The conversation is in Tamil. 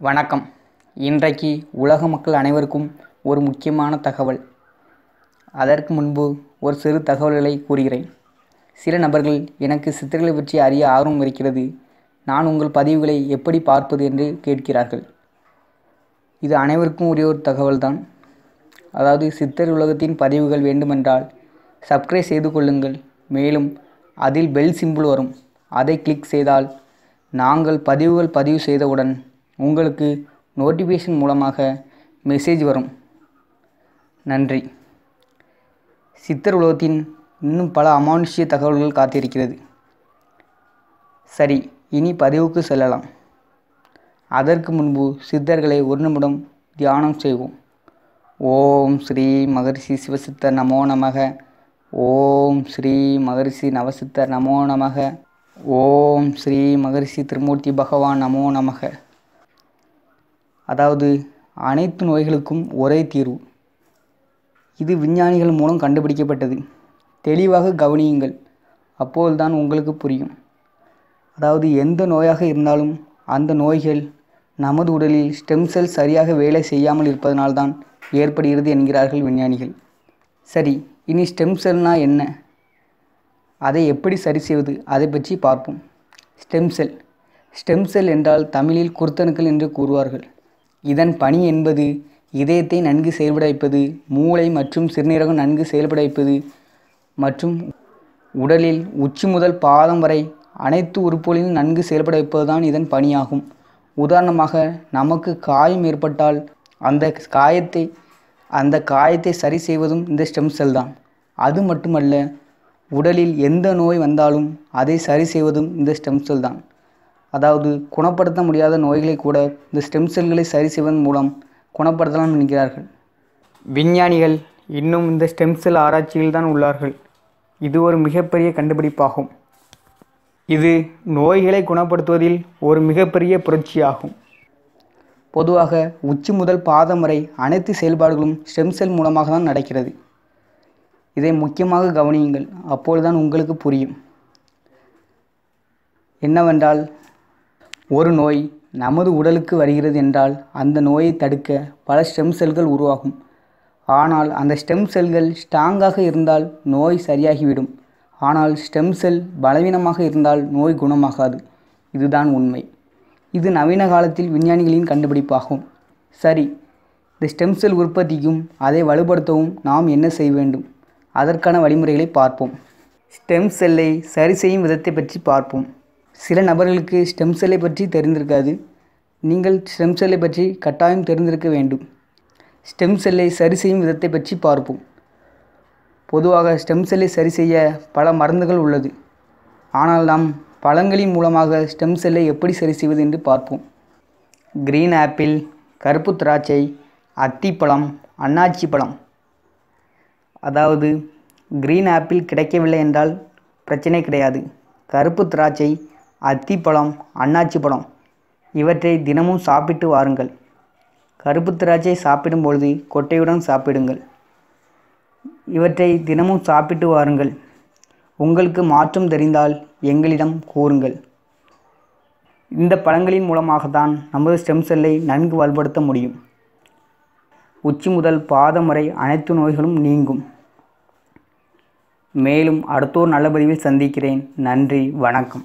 வணக்கம். இன்றைக்கு உலக மக்கள் அனைவருக்கும் ஒரு முக்கியமான தகவல். அதற்கு முன்பு ஒரு சிறு தகவல்களை கூறுகிறேன். சில நபர்கள் எனக்கு சித்தர்களை பற்றி அறிய ஆர்வம் இருக்கிறது. நான் உங்கள் பதிவுகளை எப்படி பார்ப்பது என்று கேட்கிறார்கள். இது அனைவருக்கும் ஒரே ஒரு தகவல்தான். அதாவது சித்தர் உலகத்தின் பதிவுகள் வேண்டுமென்றால் சப்ஸ்கிரைப் செய்து கொள்ளுங்கள். மேலும் அதில் பெல் சிம்பிள் வரும். அதை கிளிக் செய்தால் நாங்கள் பதிவுகள் பதிவு செய்தவுடன் உங்களுக்கு நோட்டிஃபிகேஷன் மூலமாக மெசேஜ் வரும். நன்றி. சித்தர் உலகத்தின் இன்னும் பல அமானுஷ்ய தகவல்கள் காத்திருக்கிறது. சரி இனி பதிவுக்கு செல்லலாம். அதற்கு முன்பு சித்தர்களை ஒரு நிமிடம் தியானம் செய்வோம். ஓம் ஸ்ரீ மகரிஷி சிவசித்தர் நமோ நமக. ஓம் ஸ்ரீ மகரிஷி நவசித்தர் நமோ நமக. ஓம் ஸ்ரீ மகரிஷி திருமூர்த்தி பகவான் நமோ நமக. அதாவது அனைத்து நோய்களுக்கும் ஒரே தீர்வு. இது விஞ்ஞானிகள் மூலம் கண்டுபிடிக்கப்பட்டது. தெளிவாக கவனியுங்கள். அப்போதுதான் உங்களுக்கு புரியும். அதாவது எந்த நோயாக இருந்தாலும் அந்த நோய்கள் நமது உடலில் ஸ்டெம் செல் சரியாக வேலை செய்யாமல் இருப்பதனால்தான் ஏற்படுகிறது என்கிறார்கள் விஞ்ஞானிகள். சரி இனி ஸ்டெம் செல்னா என்ன? அதை எப்படி சரி செய்வது? அதை பற்றி பார்ப்போம். ஸ்டெம் செல் ஸ்டெம் செல் என்றால் தமிழில் குருத்தணுக்கள் என்று கூறுவார்கள். இதன் பணி என்பது இதயத்தை நன்கு செயல்பட வைப்பது மூளை மற்றும் சிறுநீரகம் நன்கு செயல்பட வைப்பது மற்றும் உடலில் உச்சி முதல் பாதம் வரை அனைத்து உறுப்புகளிலும் நன்கு செயல்பட வைப்பதுதான் இதன் பணியாகும். உதாரணமாக நமக்கு காயம் ஏற்பட்டால் அந்த காயத்தை அந்த காயத்தை சரி செய்வதும் இந்த ஸ்டெம் செல் தான். அது மட்டுமல்ல உடலில் எந்த நோய் வந்தாலும் அதை சரி செய்வதும் இந்த ஸ்டெம் செல் தான். அதாவது குணப்படுத்த முடியாத நோய்களை கூட இந்த ஸ்டெம் செல்களை சரி செய்வதன் மூலம் குணப்படுத்தலாம் என்கிறார்கள் விஞ்ஞானிகள் இன்னும் இந்த ஸ்டெம் செல் ஆராய்ச்சியில் தான் உள்ளார்கள். இது ஒரு மிகப்பெரிய கண்டுபிடிப்பாகும். இது நோய்களை குணப்படுத்துவதில் ஒரு மிகப்பெரிய புரட்சியாகும். பொதுவாக உச்சி முதல் பாதம் வரை அனைத்து செயல்பாடுகளும் ஸ்டெம் செல் மூலமாக தான் நடக்கிறது. இதை முக்கியமாக கவனியுங்கள். அப்பொழுதுதான் உங்களுக்கு புரியும். என்னவென்றால் ஒரு நோய் நமது உடலுக்கு வருகிறது என்றால் அந்த நோயை தடுக்க பல ஸ்டெம் செல்கள் உருவாகும். ஆனால் அந்த ஸ்டெம் செல்கள் ஸ்ட்ராங்காக இருந்தால் நோய் சரியாகிவிடும். ஆனால் ஸ்டெம் செல் பலவீனமாக இருந்தால் நோய் குணமாகாது. இதுதான் உண்மை. இது நவீன காலத்தில் விஞ்ஞானிகளின் கண்டுபிடிப்பாகும். சரி இந்த ஸ்டெம் செல் உற்பத்திக்கும் அதை வலுப்படுத்தவும் நாம் என்ன செய்ய வேண்டும்? அதற்கான வழிமுறைகளை பார்ப்போம். ஸ்டெம் செல்லை சரி செய்யும் விதத்தை பற்றி பார்ப்போம். சில நபர்களுக்கு ஸ்டெம் செல்லை பற்றி தெரிந்திருக்காது. நீங்கள் ஸ்டெம் செல்லை பற்றி கட்டாயம் தெரிந்திருக்க வேண்டும். ஸ்டெம் செல்லை சரி செய்யும் விதத்தை பற்றி பார்ப்போம். பொதுவாக ஸ்டெம் செல்லை சரி செய்ய பல மருந்துகள் உள்ளது. ஆனால் நாம் பழங்களின் மூலமாக ஸ்டெம் செல்லை எப்படி சரி செய்வது என்று பார்ப்போம். கிரீன் ஆப்பிள் கருப்பு திராட்சை அத்திப்பழம் அன்னாச்சி பழம். அதாவது க்ரீன் ஆப்பிள் கிடைக்கவில்லை என்றால் பிரச்சனை கிடையாது. கருப்பு திராட்சை அத்திப்பழம் அன்னாச்சி பழம். இவற்றை தினமும் சாப்பிட்டு வாருங்கள். கருப்பு திராட்சை சாப்பிடும் பொழுது கொட்டையுடன் சாப்பிடுங்கள். இவற்றை தினமும் சாப்பிட்டு வாருங்கள். உங்களுக்கு மாற்றம் தெரிந்தால் எங்களிடம் கூறுங்கள். இந்த பழங்களின் மூலமாக தான் நமது ஸ்டெம் செல்லை நன்கு வலுப்படுத்த முடியும். உச்சி முதல் பாதம் வரை அனைத்து நோய்களும் நீங்கும். மேலும் அடுத்தோர் நல்ல பதிவில் சந்திக்கிறேன். நன்றி வணக்கம்.